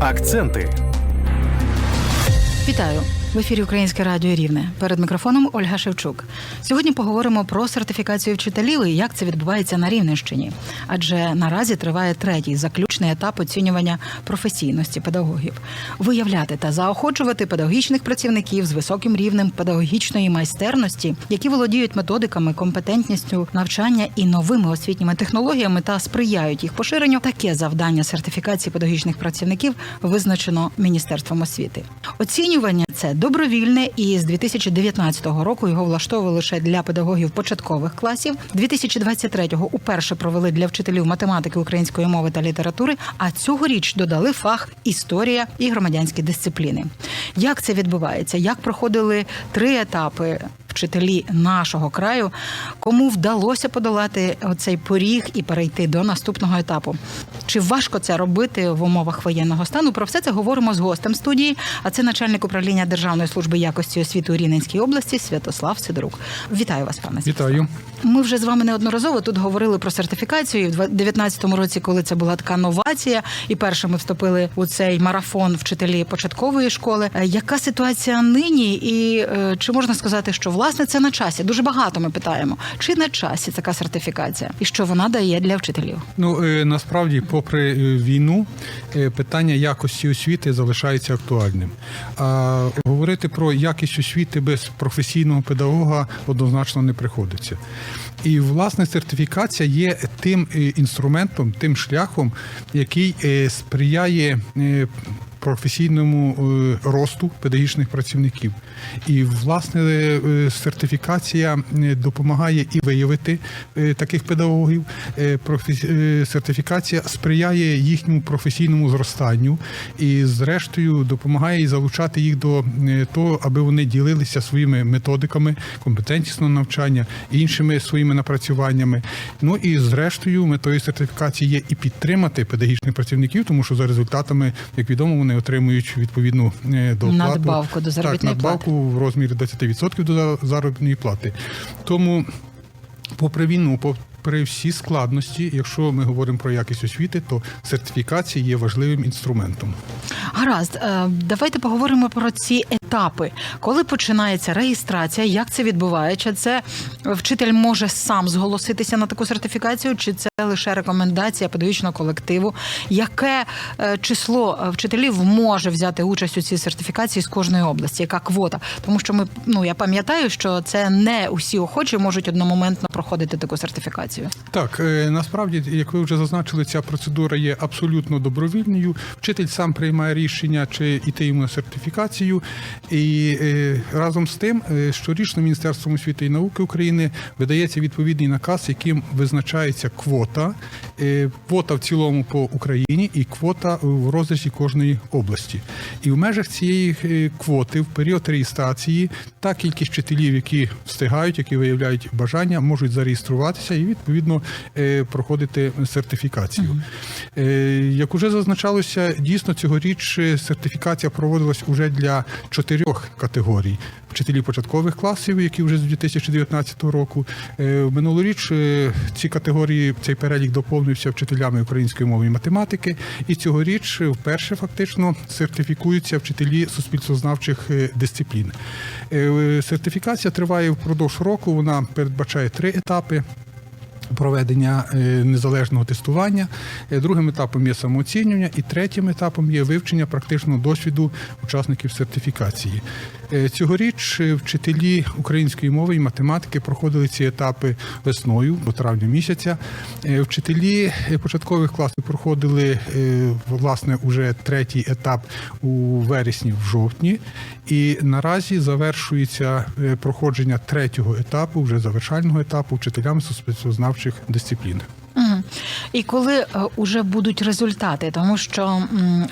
Акценти. Вітаю в ефірі Українське Радіо Рівне. Перед мікрофоном Ольга Шевчук. Сьогодні поговоримо про сертифікацію вчителів і як це відбувається на Рівненщині. Адже наразі триває третій заключний етап оцінювання професійності педагогів, виявляти та заохочувати педагогічних працівників з високим рівнем педагогічної майстерності, які володіють методиками, компетентністю навчання і новими освітніми технологіями та сприяють їх поширенню. Таке завдання сертифікації педагогічних працівників визначено міністерством освіти. Оцінювання це добровільне, і з 2019 року його влаштовували лише для педагогів початкових класів. 2023-го уперше провели для вчителів математики, української мови та літератури. А цьогоріч додали фах історія і громадянські дисципліни. Як це відбувається? Як проходили три етапи? Вчителі нашого краю, кому вдалося подолати оцей поріг і перейти до наступного етапу. Чи важко це робити в умовах воєнного стану? Про все це говоримо з гостем студії. А це начальник управління Державної служби якості освіти у Рівненській області Святослав Сидорук. Вітаю вас, пане Святослав. Вітаю. Ми вже з вами неодноразово тут говорили про сертифікацію. В 2019 році, коли це була така новація, і першими вступили у цей марафон вчителі початкової школи. Е, Яка ситуація нині? І е, чи можна сказати, що власне це на часі? Дуже багато ми питаємо, чи на часі така сертифікація, і що вона дає для вчителів? Ну е, насправді, попри е, війну, е, питання якості освіти залишається актуальним. А говорити про якість освіти без професійного педагога однозначно не приходиться. І власне сертифікація є тим е, інструментом, тим шляхом, який сприяє. Професійному е, росту педагогічних працівників, і власне е, сертифікація е, допомагає і виявити таких педагогів. Сертифікація сприяє їхньому професійному зростанню і, зрештою, допомагає залучати їх до того, аби вони ділилися своїми методиками компетентнісного навчання, іншими своїми напрацюваннями. Ну і зрештою, метою сертифікації є і підтримати педагогічних працівників, тому що за результатами, як відомо, вони отримують відповідну е, доплату. Надбавку до заробітної так, надбавку в розмірі 20% до за- заробітної плати. Тому, попри війну, попри всі складності, якщо ми говоримо про якість освіти, то сертифікація є важливим інструментом. Гаразд, е, давайте поговоримо про ці етапи. Коли починається реєстрація, як це відбувається? Це вчитель може сам зголоситися на таку сертифікацію, чи це лише рекомендація педагогічного колективу? Яке е, число вчителів може взяти участь у цій сертифікації з кожної області? Яка квота? Тому що ми ну я пам'ятаю, що це не усі охочі можуть одномоментно проходити таку сертифікацію. Так, е, насправді, як ви вже зазначили, ця процедура є абсолютно добровільною. Вчитель сам приймає рішення, чи йти йому на сертифікацію. І е, разом з тим, е, щорічно Міністерством освіти і науки України видається відповідний наказ, яким визначається квота, квота в цілому по Україні і квота в розрізі кожної області. І в межах цієї квоти в період реєстрації та кількість вчителів, які встигають, які виявляють бажання, можуть зареєструватися і відповідно е, проходити сертифікацію. Е, Як уже зазначалося, дійсно цьогоріч е, сертифікація проводилась уже для чотирьох категорій. Вчителів початкових класів, які вже з 2019 року. Минулоріч ці категорії, цей перелік доповнився вчителями української мови і математики. І цьогоріч вперше фактично сертифікуються вчителі суспільствознавчих дисциплін. Сертифікація триває впродовж року. Вона передбачає три етапи. Проведення е, незалежного тестування, Е, другим етапом є самооцінювання, і третім етапом є вивчення практичного досвіду учасників сертифікації. Е, Цьогоріч вчителі української мови і математики проходили ці етапи весною, до травня місяця. Вчителі початкових класів проходили власне уже третій етап у вересні, в жовтні, і наразі завершується е, проходження третього етапу, вже завершального етапу вчителям суспільствознавчих дисциплін. І коли е, уже будуть результати, тому що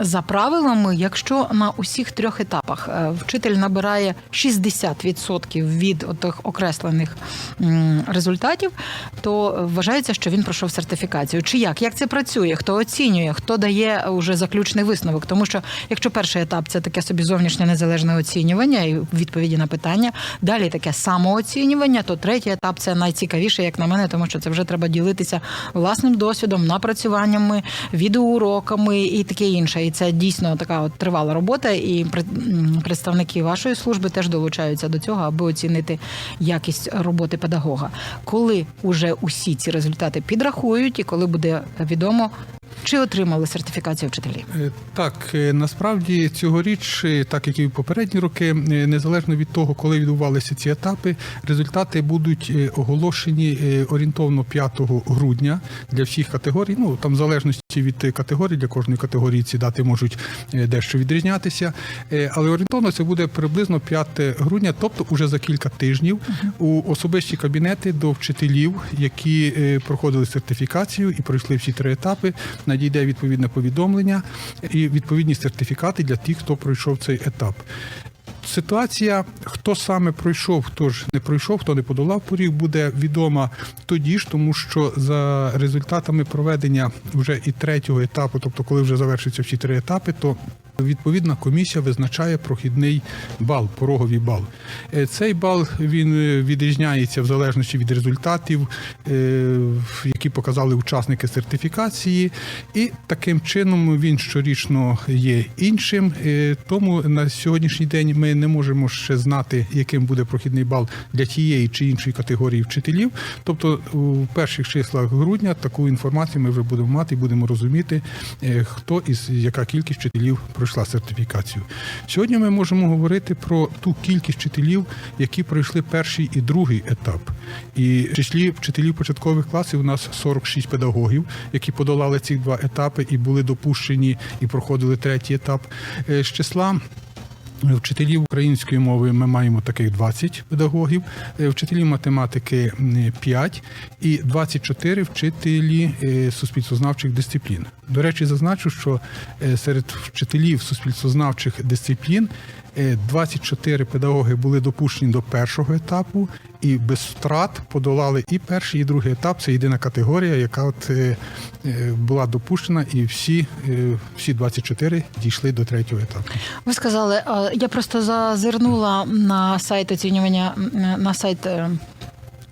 за правилами, якщо на усіх трьох етапах е, вчитель набирає 60% від тих окреслених результатів, то вважається, що він пройшов сертифікацію. Чи як? Як це працює? Хто оцінює, хто дає уже заключний висновок? Тому що якщо перший етап це таке собі зовнішнє незалежне оцінювання і відповіді на питання, далі таке самооцінювання, то третій етап це найцікавіше, як на мене, тому що це вже треба ділитися власним досвідом. Досвідом, напрацюваннями, відеоуроками і таке інше. І це дійсно така от тривала робота. І пред- представники вашої служби теж долучаються до цього, аби оцінити якість роботи педагога. Коли уже усі ці результати підрахують, і коли буде відомо, чи отримали сертифікацію вчителі? Е, Так, е, насправді цьогоріч, е, так як і в попередні роки, незалежно від того, коли відбувалися ці етапи, результати будуть оголошені орієнтовно 5 грудня для всіх категорій. Ну там в залежності від категорії, для кожної категорії ці дати можуть дещо відрізнятися. Але орієнтовно це буде приблизно 5 грудня, тобто уже за кілька тижнів у особисті кабінети до вчителів, які проходили сертифікацію і пройшли всі три етапи, надійде відповідне повідомлення і відповідні сертифікати для тих, хто пройшов цей етап. Ситуація, хто саме пройшов, хто ж не пройшов, хто не подолав поріг, буде відома тоді ж, тому що за результатами проведення вже і третього етапу, тобто коли вже завершиться всі три етапи, то відповідна комісія визначає прохідний бал, пороговий бал. Е, Цей бал він е, відрізняється в залежності від результатів, е, які показали учасники сертифікації, і таким чином він щорічно є іншим. Тому на сьогоднішній день ми не можемо ще знати, яким буде прохідний бал для тієї чи іншої категорії вчителів. Тобто, у перших числах грудня таку інформацію ми вже будемо мати і будемо розуміти, хто із яка кількість вчителів пройшла сертифікацію. Сьогодні ми можемо говорити про ту кількість вчителів, які пройшли перший і другий етап. І в числі вчителів початкових класів у нас 46 педагогів, які подолали ці два етапи і були допущені і проходили третій етап. Е, З числа Вчителів української мови ми маємо таких 20 педагогів, е, вчителів математики м, 5 і 24 вчителі е, суспільствознавчих дисциплін. До речі, зазначу, що е, серед вчителів суспільствознавчих дисциплін 24 педагоги були допущені до першого етапу і без втрат подолали і перший, і другий етап. Це єдина категорія, яка от е, е, була допущена, і всі, е, всі 24 дійшли до третього етапу. Ви сказали, е, я просто зазирнула на сайт оцінювання на сайт.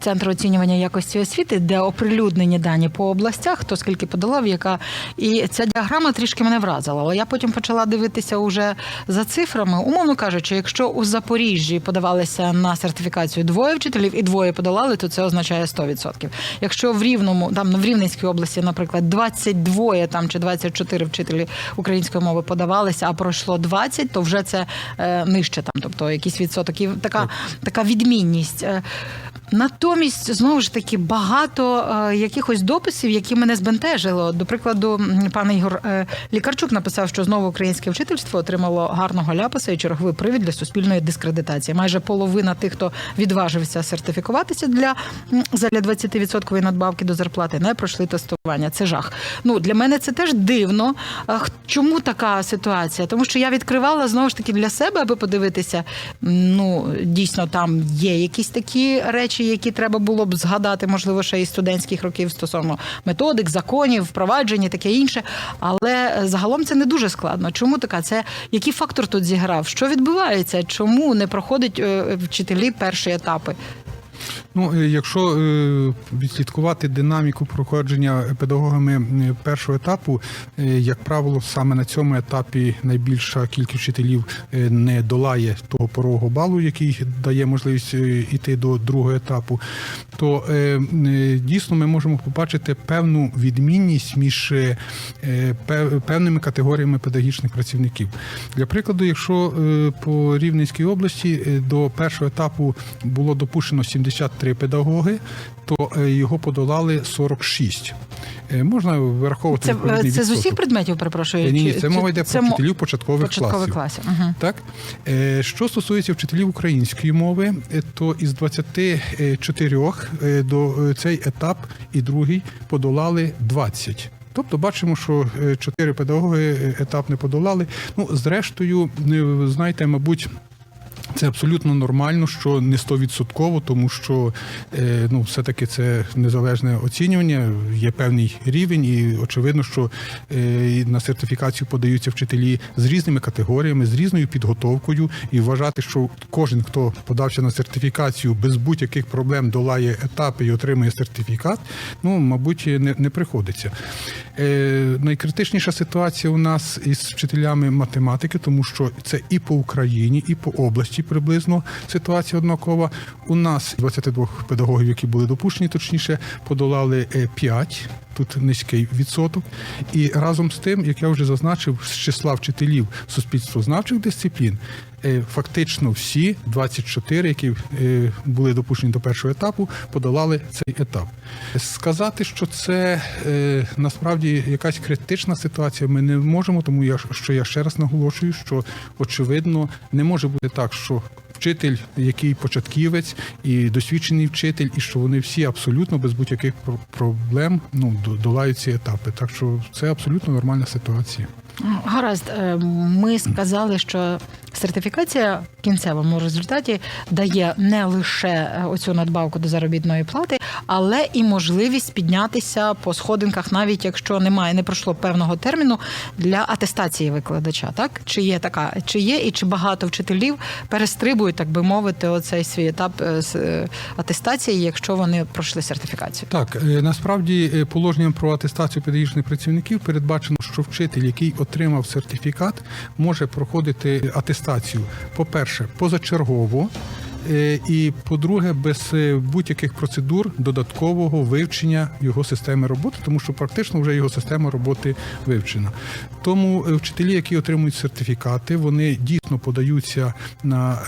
Центру оцінювання якості освіти, де оприлюднені дані по областях, хто скільки подолав, яка і ця діаграма трішки мене вразила. Але я потім почала дивитися уже за цифрами. Умовно кажучи, якщо у Запоріжжі подавалися на сертифікацію двоє вчителів і двоє подолали, то це означає 100%. Якщо в рівному, там ну, в Рівненській області, наприклад, 22 там чи 24 вчителі української мови подавалися, а пройшло 20, то вже це е, нижче там, тобто якийсь відсоток. І така, така відмінність. Е, Натомість знову ж таки багато е, якихось дописів, які мене збентежили. От, До прикладу, пан Ігор е, Лікарчук написав, що знову українське вчительство отримало гарного ляпаса і черговий привід для суспільної дискредитації. Майже половина тих, хто відважився сертифікуватися для задля 20% надбавки до зарплати, не пройшли тестування. Це жах. Ну для мене це теж дивно. Чому така ситуація? Тому що я відкривала знову ж таки для себе, аби подивитися. Ну дійсно там є якісь такі речі, які треба було б згадати, можливо, ще із студентських років стосовно методик, законів, впровадження, таке інше. Але е, загалом це не дуже складно. Чому така? Це який фактор тут зіграв? Що відбувається? Чому не проходять е, вчителі перші етапи? Ну, е, якщо е, відслідкувати динаміку проходження педагогами е, першого етапу, як правило, саме на цьому етапі найбільша кількість вчителів не долає того порогового балу, який дає можливість йти до другого етапу, то дійсно ми можемо побачити певну відмінність між пев- певними категоріями педагогічних працівників. Для прикладу, якщо по Рівненській області до першого етапу було допущено 73 педагоги, то е, його подолали 46. Е, Можна враховувати Це, відповідний це з усіх предметів, перепрошую? Ні, ні, це мова йде це про вчителів початкових, початкових класів. класів. Угу. Так, Е, що стосується вчителів української мови, е, то із 24 е, до е, цей етап і другий подолали 20. Тобто бачимо, що е, чотири педагоги е, етап не подолали. Ну, зрештою, е, знаєте, мабуть. Це абсолютно нормально, що не стовідсотково, тому що е, ну, все-таки це незалежне оцінювання, є певний рівень, і очевидно, що е, на сертифікацію подаються вчителі з різними категоріями, з різною підготовкою, і вважати, що кожен, хто подався на сертифікацію, без будь-яких проблем долає етапи і отримує сертифікат, ну, мабуть, не, не приходиться. Е, найкритичніша ситуація у нас із вчителями математики, тому що це і по Україні, і по області приблизно ситуація однакова. У нас 22 педагогів, які були допущені, точніше, подолали 5, Тут низький відсоток. І разом з тим, як я вже зазначив, з числа вчителів суспільствознавчих дисциплін, е, фактично всі 24, які е, були допущені до першого етапу, подолали цей етап. Сказати, що це е, насправді якась критична ситуація, ми не можемо, тому я що я ще раз наголошую, що очевидно не може бути так, що вчитель, який початківець і досвідчений вчитель, і що вони всі абсолютно без будь-яких про- проблем ну долають ці етапи. Так що це абсолютно нормальна ситуація. Гаразд, е, ми сказали, що сертифікація в кінцевому результаті дає не лише е, оцю надбавку до заробітної плати, але і можливість піднятися по сходинках, навіть якщо немає, не пройшло певного терміну для атестації викладача. Так чи є така, чи є, і чи багато вчителів перестрибують, так би мовити, оцей свій етап е, з е, атестації, якщо вони пройшли сертифікацію? Так, насправді положенням про атестацію педагогічних працівників передбачено, що вчитель, який отримав сертифікат, може проходити атестацію, по-перше, позачергово. е, І по-друге, без е, будь-яких процедур додаткового вивчення його системи роботи, тому що практично вже його система роботи вивчена. Тому е, вчителі, які отримують сертифікати, вони дійсно подаються на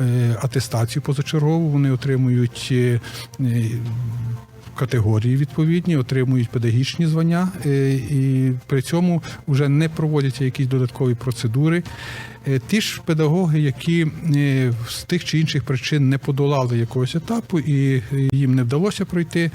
атестацію позачергову, вони отримують категорії відповідні, отримують педагогічні звання, е, і при цьому вже не проводяться якісь додаткові процедури. Е, Ті ж педагоги, які е, з тих чи інших причин не подолали якогось етапу і їм не вдалося пройти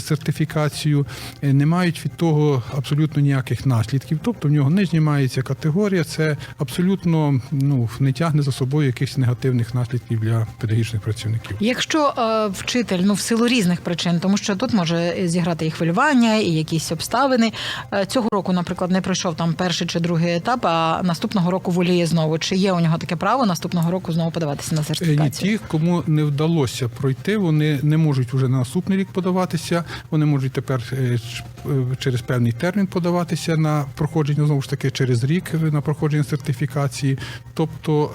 сертифікацію, не мають від того абсолютно ніяких наслідків. Тобто в нього не знімається категорія, це абсолютно ну, не тягне за собою якихось негативних наслідків для педагогічних працівників. Якщо е, вчитель ну в силу різних причин, тому що тут може зіграти і хвилювання, і якісь обставини е, цього року, наприклад, не пройшов там перший чи другий етап, а наступного року воліє знову. Чи є у нього таке право наступного року знову подаватися на Е, Ні, сертифікацію? ті, кому не вдалося пройти, вони не можуть вже на наступний рік подаватися. Вони можуть тепер е, через певний термін подаватися на проходження знову ж таки через рік на проходження сертифікації. Тобто,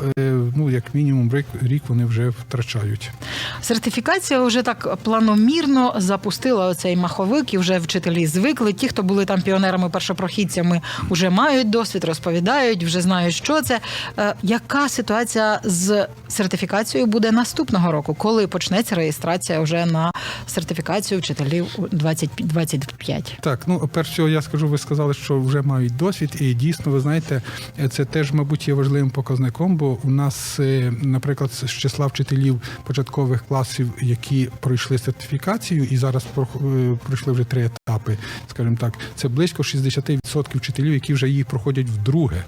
ну як мінімум, рік, рік вони вже втрачають. Сертифікація вже так планомірно запустила оцей маховик, і вже вчителі звикли. Ті, хто були там піонерами, першопрохідцями, вже мають досвід, розповідають, вже знають, що це. Е, Яка ситуація з сертифікацією буде наступного року, коли почнеться реєстрація вже на сертифікацію вчителів у 2025? Так, ну перш я скажу, ви сказали, що вже мають досвід, і дійсно, ви знаєте, це теж, мабуть, є важливим показником, бо у нас, е, наприклад, з числа вчителів початкових класів, які пройшли сертифікацію, і зараз пройшли вже три етапи, скажімо так, це близько 60% вчителів, які вже їх проходять вдруге.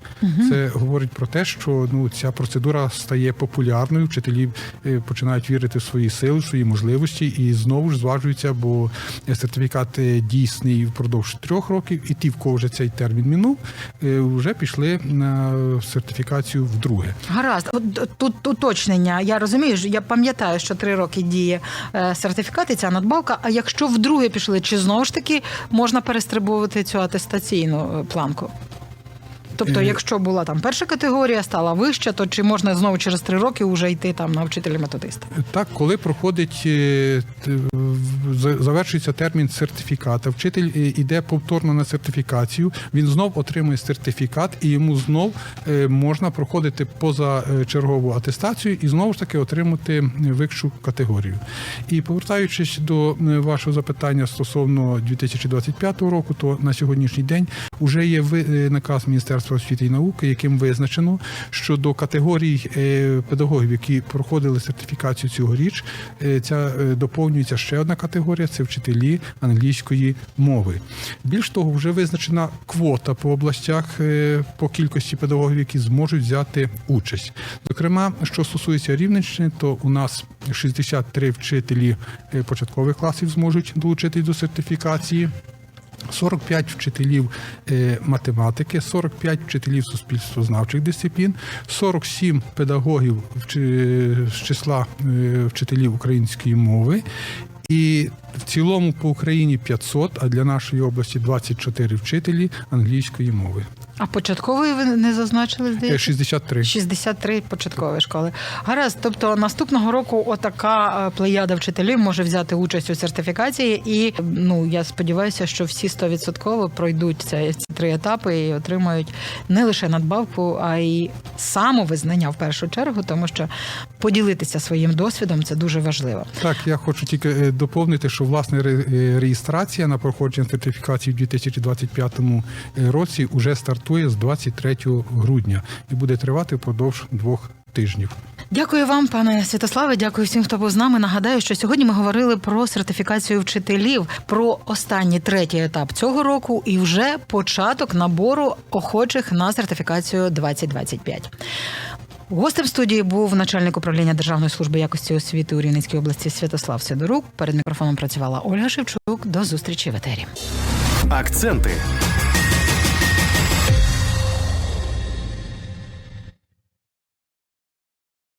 Це говорить про те, що ну ця процедура стає популярною. Вчителі е, починають вірити в свої сили, в свої можливості, і знову ж зважуються, бо сертифікат е, дійсний впродовж трьох років, і ті, в кого вже цей термін минув, е, вже пішли на сертифікацію вдруге. Гаразд, тут уточнення. Я розумію, я пам'ятаю, що три роки діє е, сертифікат і ця надбавка. А якщо вдруге пішли, чи знову ж таки можна перестрибувати цю атестаційну е, планку? Тобто, Е. якщо була там перша категорія, стала вища, то чи можна знову через три роки вже йти там на вчителя методиста? Так, коли проходить е, за- завершується термін сертифіката, вчитель е, іде повторно на сертифікацію, він знов отримує сертифікат, і йому знов е, можна проходити позачергову атестацію і знову ж таки отримати вищу категорію. І повертаючись до е, вашого запитання стосовно 2025 року, то на сьогоднішній день вже є е, наказ Міністерства Міністерства освіти і науки, яким визначено, що до категорій е, педагогів, які проходили сертифікацію цьогоріч, е, ця е, доповнюється ще одна категорія це вчителі англійської мови. Більш того, вже визначена квота по областях по кількості педагогів, які зможуть взяти участь. Зокрема, що стосується Рівненщини, то у нас 63 вчителі початкових класів зможуть долучитись до сертифікації. 45 вчителів е, математики, 45 вчителів суспільствознавчих дисциплін, 47 педагогів з числа е, вчителів української мови. І в цілому по Україні 500, а для нашої області 24 вчителі англійської мови. А початкової ви не зазначили, Е, здається? 63. 63 початкові школи. Гаразд, тобто наступного року отака е, плеяда вчителів може взяти участь у сертифікації, і ну я сподіваюся, що всі 100% пройдуть це, ці три етапи і отримають не лише надбавку, а й самовизнання в першу чергу, тому що поділитися своїм досвідом це дуже важливо. Так, я хочу тільки е, доповнити, що власне е, реєстрація на проходження сертифікації в 2025 році вже стартує з 23 грудня і буде тривати впродовж двох тижнів. Дякую вам, пане Святославе. Дякую всім, хто був з нами. Нагадаю, що сьогодні ми говорили про сертифікацію вчителів, про останній третій етап цього року і вже початок набору охочих на сертифікацію 2025. Гостем студії був начальник управління Державної служби якості освіти у Рівненській області Святослав Сидорук. Перед мікрофоном працювала Ольга Шевчук. До зустрічі в етері. Акценти